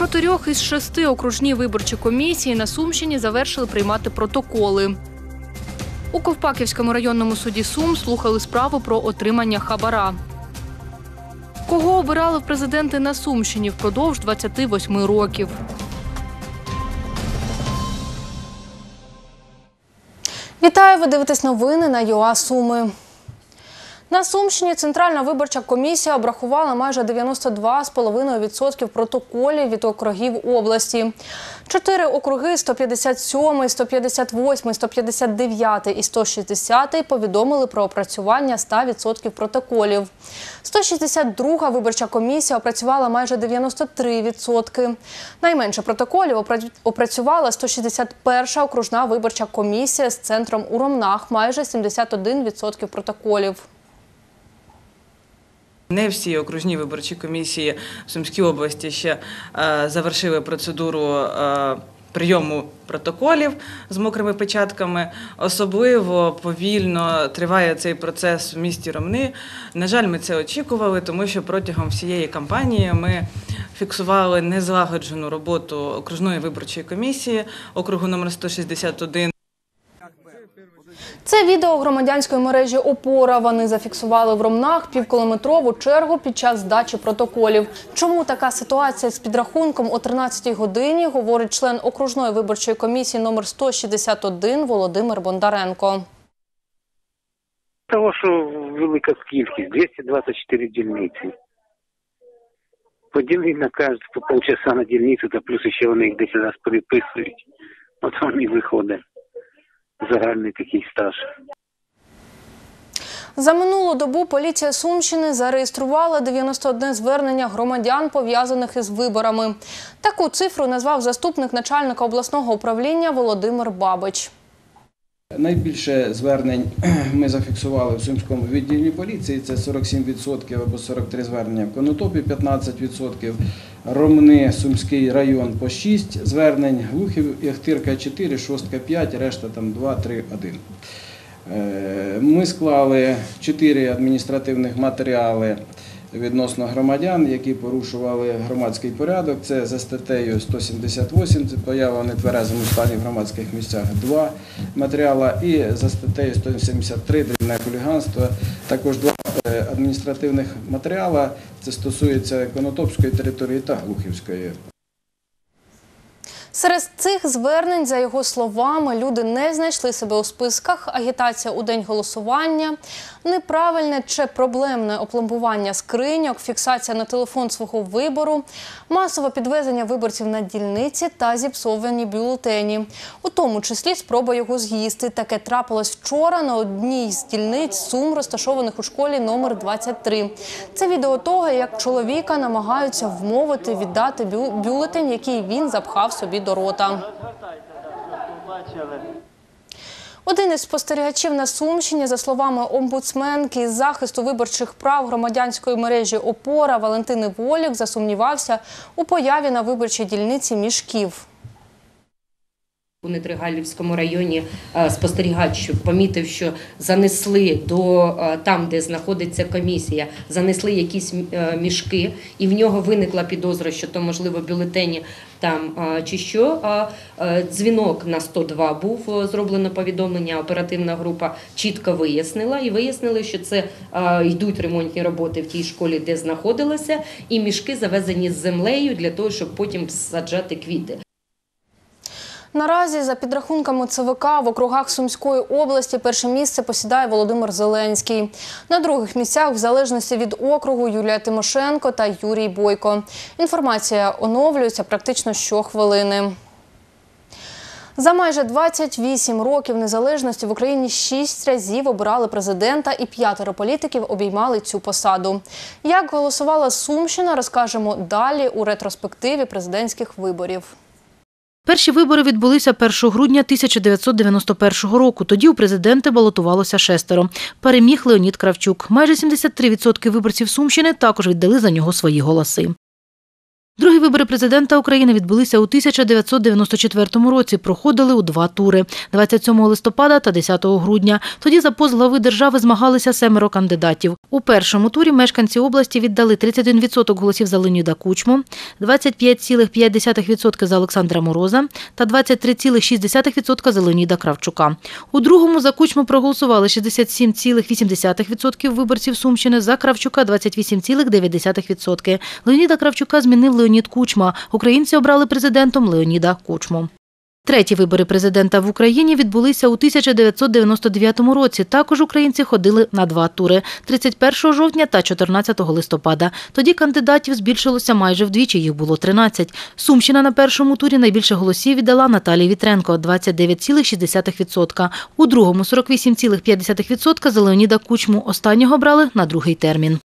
Чотирьох із шести окружні виборчі комісії на Сумщині завершили приймати протоколи. У Ковпаківському районному суді Сум слухали справу про отримання хабара. Кого обирали в президенти на Сумщині впродовж 28 років? Вітаю! Ви дивитесь новини на ЮА Суми. На Сумщині Центральна виборча комісія обрахувала майже 92,5% протоколів від округів області. Чотири округи 157, 158, 159 і 160 повідомили про опрацювання 100% протоколів. 162 виборча комісія опрацювала майже 93%. Найменше протоколів опра- опрацювала 161 окружна виборча комісія з центром у Ромнах майже 71% протоколів. Не всі окружні виборчі комісії в Сумській області ще е, завершили процедуру е, прийому протоколів з мокрими печатками. Особливо повільно триває цей процес в місті Ромни. На жаль, ми це очікували, тому що протягом всієї кампанії ми фіксували незлагоджену роботу окружної виборчої комісії округу номер 161. Це відео громадянської мережі Опора. Вони зафіксували в Ромнах півкілометрову чергу під час здачі протоколів. Чому така ситуація з підрахунком о 13-й годині, говорить член окружної виборчої комісії номер 161 Володимир Бондаренко. того, що велика кількість, 224 дільниці. Поділи на кожну по полчаса на дільницю, та плюс ще вони їх 10 раз переписують. От і виходить загальний такий стаж. За минулу добу поліція Сумщини зареєструвала 91 звернення громадян, пов'язаних із виборами. Таку цифру назвав заступник начальника обласного управління Володимир Бабич. Найбільше звернень ми зафіксували в Сумському відділі поліції. Це 47% або 43 звернення в Конотопі, 15%, Ромни, Сумський район по 6 звернень, Глухів, Яхтирка 4, Шостка 5, решта там 2, 3, 1. Е, Ми склали 4 адміністративних матеріали відносно громадян, які порушували громадський порядок. Це за статтею 178, це поява нетверезому стані в громадських місцях 2 матеріала, і за статтею 173 дрібне хуліганство також два е, адміністративних матеріала. Це стосується Конотопської території та Глухівської. Серед цих звернень, за його словами, люди не знайшли себе у списках, агітація у день голосування, неправильне чи проблемне опломбування скриньок, фіксація на телефон свого вибору, масове підвезення виборців на дільниці та зіпсовані бюлетені. У тому числі спроба його з'їсти. Таке трапилось вчора на одній з дільниць Сум, розташованих у школі номер 23. Це відео того, як чоловіка намагаються вмовити віддати бю- бюлетень, який він запхав собі до рота. Один із спостерігачів на Сумщині, за словами омбудсменки з захисту виборчих прав громадянської мережі Опора Валентини Волік, засумнівався у появі на виборчій дільниці мішків. У Нетригалівському районі е, спостерігач помітив, що занесли до е, там, де знаходиться комісія, занесли якісь е, мішки, і в нього виникла підозра, що то можливо бюлетені там чи що. Дзвінок на 102 був зроблено повідомлення. Оперативна група чітко вияснила і вияснили, що це йдуть ремонтні роботи в тій школі, де знаходилася, і мішки завезені з землею для того, щоб потім саджати квіти. Наразі, за підрахунками ЦВК, в округах Сумської області перше місце посідає Володимир Зеленський. На других місцях, в залежності від округу, Юлія Тимошенко та Юрій Бойко. Інформація оновлюється практично щохвилини. За майже 28 років незалежності в Україні шість разів обирали президента і п'ятеро політиків обіймали цю посаду. Як голосувала Сумщина, розкажемо далі у ретроспективі президентських виборів. Перші вибори відбулися 1 грудня 1991 року. Тоді у президенти балотувалося шестеро. Переміг Леонід Кравчук. Майже 73% виборців Сумщини також віддали за нього свої голоси. Другі вибори президента України відбулися у 1994 році. Проходили у два тури 27 листопада та 10 грудня. Тоді за пост глави держави змагалися семеро кандидатів. У першому турі мешканці області віддали 31% голосів за Леоніда Кучму, 25,5% за Олександра Мороза та 23,6% за Леоніда Кравчука. У другому за Кучму проголосували 67,8% виборців Сумщини, за Кравчука 28,9%. Леоніда Кравчука змінив Леонід Кучма. Українці обрали президентом Леоніда Кучму. Треті вибори президента в Україні відбулися у 1999 році. Також українці ходили на два тури 31 жовтня та 14 листопада. Тоді кандидатів збільшилося майже вдвічі, їх було 13. Сумщина на першому турі найбільше голосів віддала Наталії Вітренко 29,6%. У другому 48,5% за Леоніда Кучму. Останнього брали на другий термін.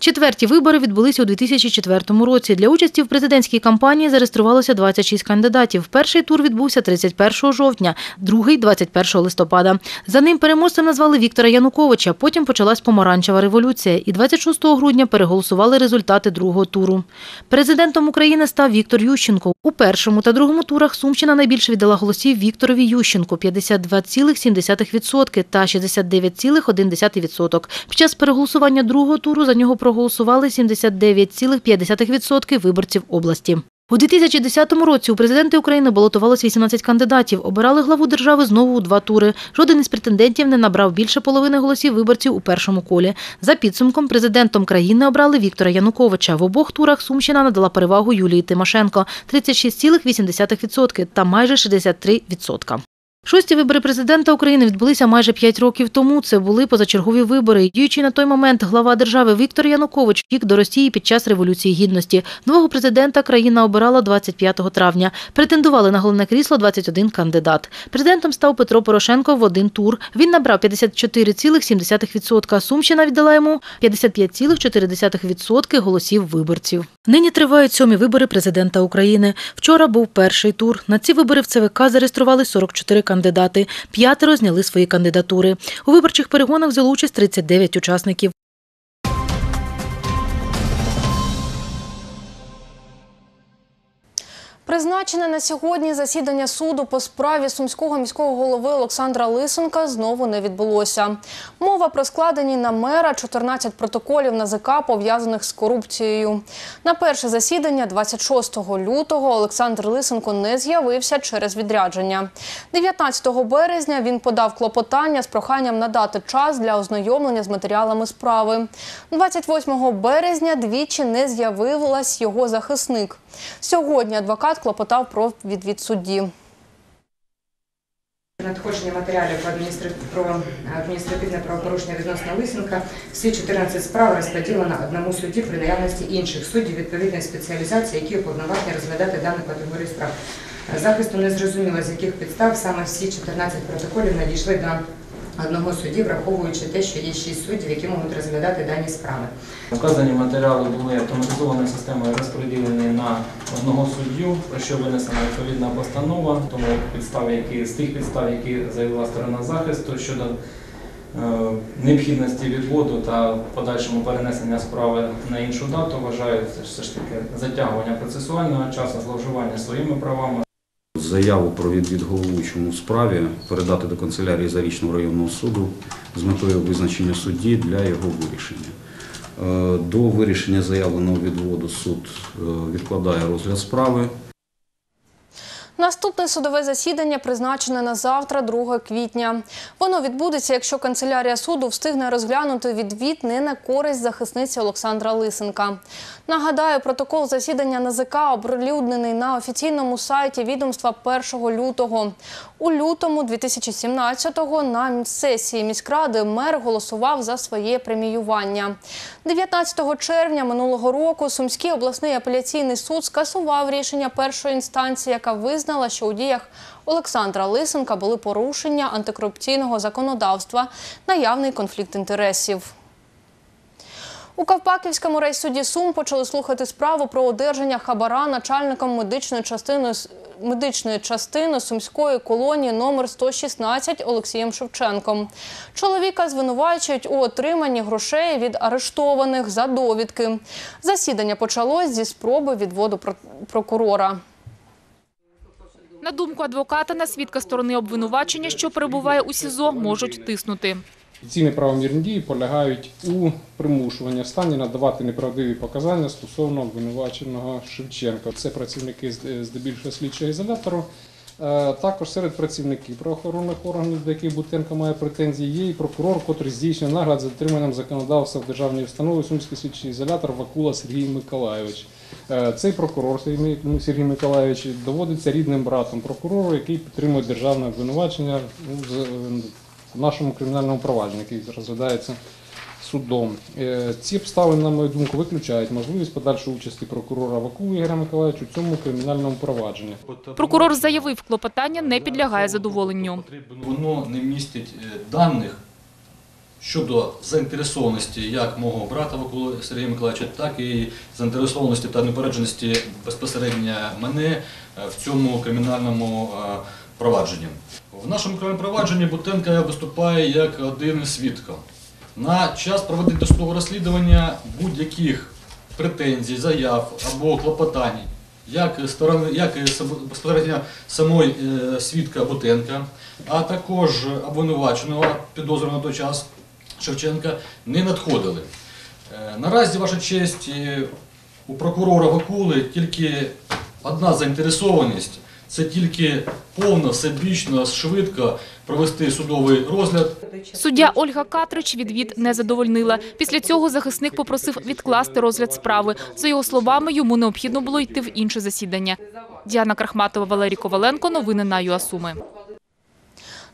Четверті вибори відбулися у 2004 році. Для участі в президентській кампанії зареєструвалося 26 кандидатів. Перший тур відбувся 31 жовтня, другий – 21 листопада. За ним переможцем назвали Віктора Януковича. Потім почалась помаранчева революція. І 26 грудня переголосували результати другого туру. Президентом України став Віктор Ющенко. У першому та другому турах Сумщина найбільше віддала голосів Вікторові Ющенку – 52,7% та 69,1%. Під час переголосування другого туру за нього проголосували 79,5% виборців області. У 2010 році у президенти України балотувалось 18 кандидатів. Обирали главу держави знову у два тури. Жоден із претендентів не набрав більше половини голосів виборців у першому колі. За підсумком президентом країни обрали Віктора Януковича. В обох турах Сумщина надала перевагу Юлії Тимошенко – 36,8% та майже 63%. Шості вибори президента України відбулися майже п'ять років тому. Це були позачергові вибори. Діючий на той момент глава держави Віктор Янукович втік до Росії під час Революції Гідності. Нового президента країна обирала 25 травня. Претендували на головне крісло 21 кандидат. Президентом став Петро Порошенко в один тур. Він набрав 54,7%. Сумщина віддала йому 55,4% голосів виборців. Нині тривають сьомі вибори президента України. Вчора був перший тур. На ці вибори в ЦВК зареєстрували 44 кандидати. П'ятеро зняли свої кандидатури. У виборчих перегонах взяло участь 39 учасників. Призначене на сьогодні засідання суду по справі сумського міського голови Олександра Лисенка знову не відбулося. Мова про складені на мера 14 протоколів НАЗК, пов'язаних з корупцією. На перше засідання 26 лютого Олександр Лисенко не з'явився через відрядження. 19 березня він подав клопотання з проханням надати час для ознайомлення з матеріалами справи. 28 березня двічі не з'явилась його захисник. Сьогодні адвокат клопотав про відвід судді. Надходження матеріалів про адміністративне правопорушення відносно Лисенка. Всі 14 справ розподілено одному судді при наявності інших суддів відповідної спеціалізації, які уповноважені розглядати дану категорію справ. Захисту не зрозуміло, з яких підстав саме всі 14 протоколів надійшли до одного судді, враховуючи те, що є 6 суддів, які можуть розглядати дані справи. Вказані матеріали були автоматизованою системою розподілені на одного суддю, про що винесена відповідна постанова, тому підстави, які з тих підстав, які заявила сторона захисту щодо е, необхідності відводу та подальшому перенесення справи на іншу дату, вважаю це все ж таки затягування процесуального часу, зловживання своїми правами. Заяву про відвід головуючому у справі передати до канцелярії Зарічного районного суду з метою визначення судді для його вирішення. Е, До вирішення заявленого відводу суд е, відкладає розгляд справи. Наступне судове засідання призначене на завтра, 2 квітня. Воно відбудеться, якщо канцелярія суду встигне розглянути відвід не на користь захисниці Олександра Лисенка. Нагадаю, протокол засідання НАЗК оприлюднений на офіційному сайті відомства 1 лютого. У лютому 2017-го на сесії міськради мер голосував за своє преміювання. 19 червня минулого року Сумський обласний апеляційний суд скасував рішення першої інстанції, яка визнала, що у діях Олександра Лисенка були порушення антикорупційного законодавства, наявний конфлікт інтересів. У Кавпаківському райсуді Сум почали слухати справу про одержання хабара начальником медичної частини медичної частини сумської колонії номер 116 Олексієм Шевченком. Чоловіка звинувачують у отриманні грошей від арештованих за довідки. Засідання почалось зі спроби відводу прокурора. На думку адвоката, на свідка сторони обвинувачення, що перебуває у СІЗО, можуть тиснути. Ці неправомірні дії полягають у примушуванні стані надавати неправдиві показання стосовно обвинуваченого Шевченка. Це працівники з- здебільшого слідчого ізолятору. Е, Також серед працівників правоохоронних органів, до яких Бутенко має претензії, є і прокурор, котрий здійснює нагляд за дотриманням законодавства в державній установі Сумський слідчий ізолятор Вакула Сергій Миколайович. Е, Цей прокурор Сергій Ми- Миколайович доводиться рідним братом прокурору, який підтримує державне обвинувачення ну, в нашому кримінальному провадженні, який розглядається судом. Е, Ці обставини, на мою думку, виключають можливість подальшої участі прокурора Вакула Ігоря Миколаївича у цьому кримінальному провадженні. Прокурор заявив, клопотання не підлягає задоволенню. Воно не містить е, даних щодо заінтересованості як мого брата Вакула Сергія Миколаївича, так і заінтересованості та непередженості безпосередньо мене е, в цьому кримінальному провадженні. В нашому кримінальному провадженні Бутенко виступає як один із свідків. На час проведення досудового розслідування будь-яких претензій, заяв або клопотань, як сторони, як безпосередньо самої е, свідка Бутенка, а також обвинуваченого підозрюваного на той час Шевченка, не надходили. Е, Наразі, ваша честь, е, у прокурора Вакули тільки одна заінтересованість це тільки повно, всебічно, швидко провести судовий розгляд Суддя Ольга Катрич відвід не задовольнила. Після цього захисник попросив відкласти розгляд справи. За його словами, йому необхідно було йти в інше засідання. Діана Крахматова, Валерій Коваленко. Новини на ЮАСуми.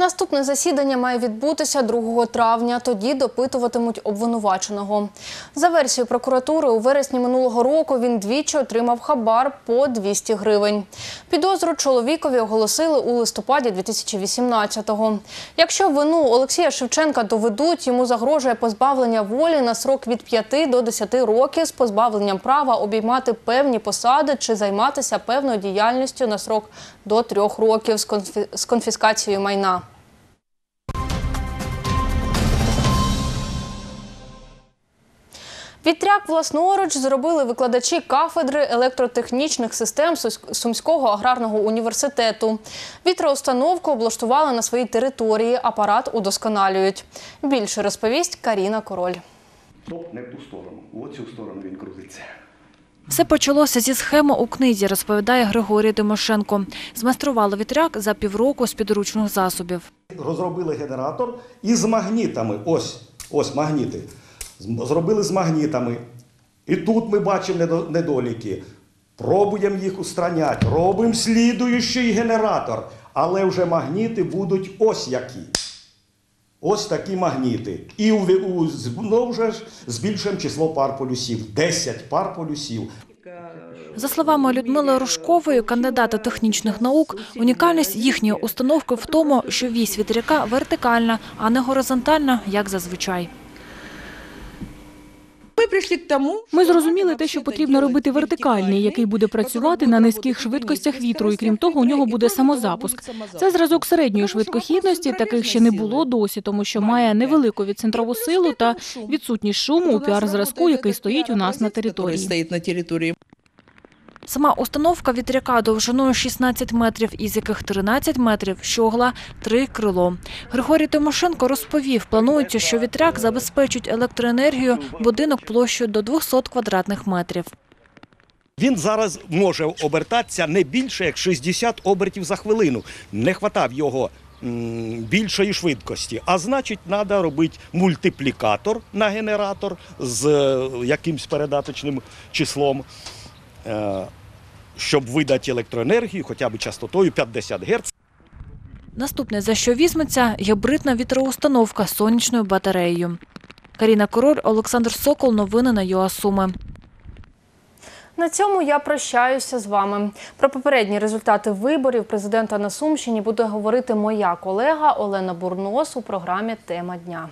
Наступне засідання має відбутися 2 травня. Тоді допитуватимуть обвинуваченого. За версією прокуратури, у вересні минулого року він двічі отримав хабар по 200 гривень. Підозру чоловікові оголосили у листопаді 2018-го. Якщо вину Олексія Шевченка доведуть, йому загрожує позбавлення волі на срок від 5 до 10 років з позбавленням права обіймати певні посади чи займатися певною діяльністю на срок до 3 років з конфі- конфіскацією майна. Вітряк власноруч зробили викладачі кафедри електротехнічних систем Сумського аграрного університету. Вітроустановку облаштували на своїй території, апарат удосконалюють. Більше розповість Каріна Король. Стоп, не в ту сторону. В оцю сторону він крутиться. Все почалося зі схеми у книзі, розповідає Григорій Тимошенко. Змайстрували вітряк за півроку з підручних засобів. Розробили генератор із магнітами. Ось, ось магніти. Зробили з магнітами. І тут ми бачимо недоліки. Пробуємо їх устраняти. Робимо слідуючий генератор. Але вже магніти будуть ось які. Ось такі магніти. І у, знову ж збільшуємо число пар полюсів. 10 пар полюсів. За словами Людмили Рожкової, кандидата технічних наук, унікальність їхньої установки в тому, що вісь вітряка вертикальна, а не горизонтальна, як зазвичай. Ми прийшли к тому, Ми зрозуміли те, що потрібно робити вертикальний, який буде працювати на низьких швидкостях вітру, і крім того, у нього буде самозапуск. Це зразок середньої швидкохідності, таких ще не було досі, тому що має невелику відцентрову силу та відсутність шуму у піар-зразку, який стоїть у нас на території. Сама установка вітряка довжиною 16 метрів, із яких 13 метрів щогла, три крило. Григорій Тимошенко розповів, планується, що вітряк забезпечить електроенергію будинок площею до 200 квадратних метрів. Він зараз може обертатися не більше як 60 обертів за хвилину. Не хватав його більшої швидкості. А значить, треба робити мультиплікатор на генератор з е, якимсь передаточним числом, е, щоб видати електроенергію хоча б частотою 50 Гц. Наступне, за що візьметься, гібридна вітроустановка з сонячною батареєю. Каріна Король, Олександр Сокол. Новини на ЮАСуми. На цьому я прощаюся з вами. Про попередні результати виборів президента на Сумщині буде говорити моя колега Олена Бурнос у програмі Тема дня.